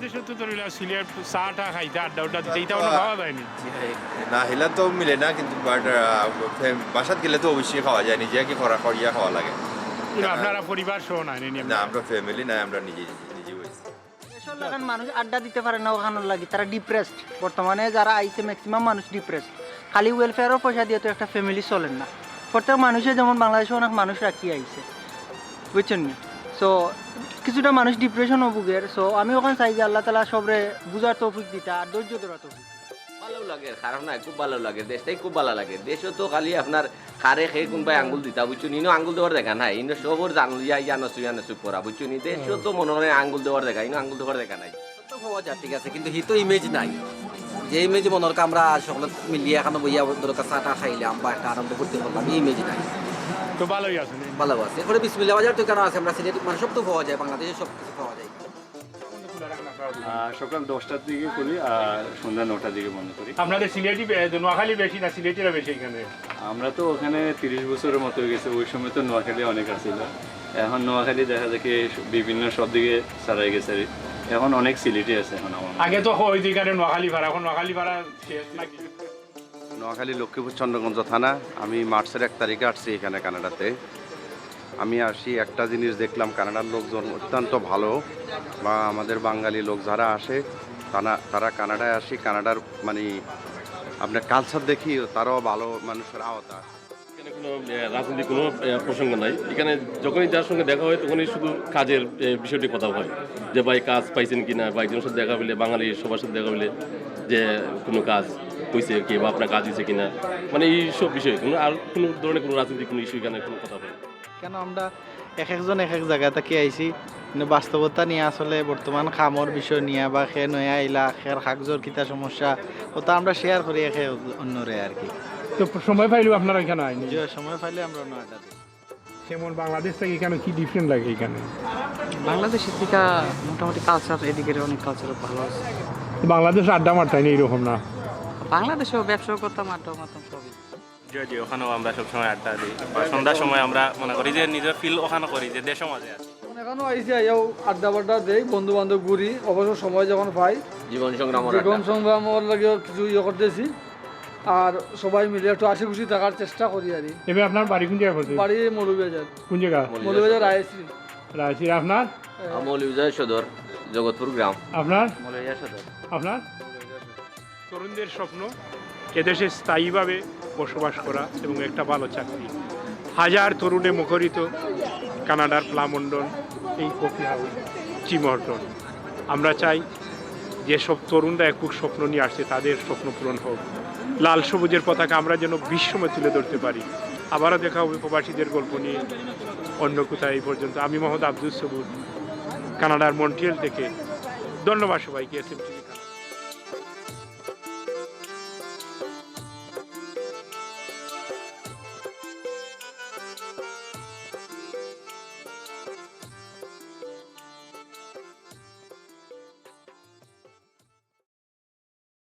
বাংলাদেশে তো ধরিল সিলেট চাটা খাইতে আড্ডা উড্ডা দিতে এইটা কোনো খাওয়া যায়নি। না হেলা তো মিলে না কিন্তু বাট বাসাত গেলে তো অবশ্যই খাওয়া যায় নিজে কি করা করিয়া খাওয়া লাগে। কিন্তু আপনারা পরিবার সহ নাই না আমরা ফ্যামিলি না আমরা নিজে নিজে দেশের লাগান মানুষ আড্ডা দিতে পারে না ওখানোর লাগি তারা ডিপ্রেসড বর্তমানে যারা আইছে ম্যাক্সিমাম মানুষ ডিপ্রেসড খালি ওয়েলফেয়ারও পয়সা দিয়ে তো একটা ফ্যামিলি চলেন না। প্রত্যেক মানুষে যেমন বাংলাদেশে অনেক মানুষ রাখি আইছে। বুঝছেন নি? সো কিছুটা মানুষ ডিপ্রেশনও ভুগের। সো আমি ওখানে চাই যে আল্লাহ তালা সবরে বুঝার তৌফিক দিতা আর ধৈর্য ধরা তৌফিক ভালো লাগে খারাপ নাই খুব ভালো লাগে দেশটাই খুব ভালো লাগে। দেশও তো খালি আপনার খারে খেয়ে কোনবাই আঙ্গুল দিতা বুঝছ আঙ্গুল দেওয়ার দেখা নাই। ইনো সবর জানো ইয়া করা বুঝছ নি? দেশও তো মনে হয় আঙ্গুল দেওয়ার দেখা ইনো আঙ্গুল দেওয়ার দেখা নাই। তো হওয়া যায় ঠিক আছে কিন্তু সি তো ইমেজ নাই। যে ইমেজ মনের আমরা সকলে মিলিয়ে এখানে বইয়া দরকার চাটা খাইলাম বা একটা আনন্দ করতে পারলাম এই ইমেজ নাই। তো ভালোই আছে। নি? ভালো আছে। এরপরে বিসমিল্লা বাজার তো কেন আছে? আমরা সিলেট মানে সব তো পাওয়া যায় বাংলাদেশে সব কিছু পাওয়া যায়। সকাল দশটার দিকে করি আর সন্ধ্যা নটার দিকে বন্ধ করি। আপনাদের সিলেটি নোয়াখালী বেশি না সিলেটিরা বেশি এখানে? আমরা তো ওখানে তিরিশ বছরের মতো হয়ে গেছে ওই সময় তো নোয়াখালী অনেক আসছিল এখন নোয়াখালী দেখা যায় বিভিন্ন সব দিকে সারাই গেছে। এখন অনেক সিলেটি আছে এখন আমার। আগে তো ওই দিকে নোয়াখালী ভাড়া এখন নোয়াখালী ভাড়া শেষ নাকি? নোয়াখালী লক্ষ্মীপুর চন্দ্রগঞ্জ থানা। আমি মার্চের এক তারিখে আসছি এখানে কানাডাতে। আমি আসি একটা জিনিস দেখলাম কানাডার লোকজন অত্যন্ত ভালো। বা আমাদের বাঙালি লোক যারা আসে তারা তারা কানাডায় আসি কানাডার মানে আপনার কালচার দেখি তারাও ভালো মানুষের আওতা এখানে কোনো আহ, রাজনৈতিক কোনো প্রসঙ্গ নাই। এখানে যখনই যার সঙ্গে দেখা হয় তখনই শুধু কাজের বিষয়টি কথা হয়। যে ভাই কাজ পাইছেন কিনা বা একজনের সাথে দেখা হলে বাঙালি সবার সাথে দেখা হলে যে কোনো কাজ হয়েছে কি বা আপনার কাজ হয়েছে কিনা? মানে এই সব বিষয় কোনো আর কোনো ধরনের কোনো রাজনৈতিক কোনো ইস্যু এখানে কোনো কথা হয় কেন আমরা এক একজন এক এক জায়গা থেকে আইছি। কিন্তু বাস্তবতা নিয়ে আসলে বর্তমান খামর বিষয় নিয়ে বা খে নয়া আইলা খের শাকজোর কিতা সমস্যা ওটা আমরা শেয়ার করি একে অন্যরে আর কি। তো সময় পাইলেও আপনারা এখানে আইনি। যে সময় পাইলে আমরা অন্য আড্ডা যেমন বাংলাদেশ থেকে এখানে কি ডিফারেন্ট লাগে এখানে? বাংলাদেশের থেকে মোটামুটি কালচার এদিকের অনেক কালচার ভালো আছে। বাংলাদেশ আড্ডা মারতাই না এইরকম না। বাংলাদেশেও ব্যবসা করতাম আড্ডা মারতাম সবই জি জি ওখানেও আমরা সবসময় আড্ডা দিই। বা সন্ধ্যার সময় আমরা মনে করি যে নিজের ফিল ওখানে করি যে দেশের মাঝে আছি। আইসি আইয়াও আড্ডা বাড্ডা দেই বন্ধু বান্ধব ঘুরি অবশ্য সময় যখন পাই জীবন সংগ্রাম জীবন সংগ্রাম ওর লাগে কিছু ইয়ে করতেছি আর সবাই মিলে একটু হাসি খুশি থাকার চেষ্টা করি আর এবার আপনার বাড়ি কোন জায়গায় পড়ছে বাড়ি মৌলবাজার কোন জায়গা? আইসি আপনার? আমল ইউজার সদর জগৎপুর গ্রাম। আপনার? সদর। আপনার? তরুণদের স্বপ্ন এদেশে স্থায়ীভাবে বসবাস করা এবং একটা ভালো চাকরি। হাজার তরুণে মুখরিত কানাডার প্লামন্ডন এই কফি হাউস চিমহটন আমরা চাই যেসব তরুণরা একুক স্বপ্ন নিয়ে আসছে, তাদের স্বপ্ন পূরণ হোক। লাল সবুজের পতাকা আমরা যেন বিশ্বময় তুলে ধরতে পারি। আবারও দেখা হবে প্রবাসীদের গল্প নিয়ে অন্য কোথায় এই পর্যন্ত। আমি মোহাম্মদ আব্দুল সবুর, কানাডার মন্ট্রিয়াল থেকে। ধন্যবাদ সবাইকে এস এম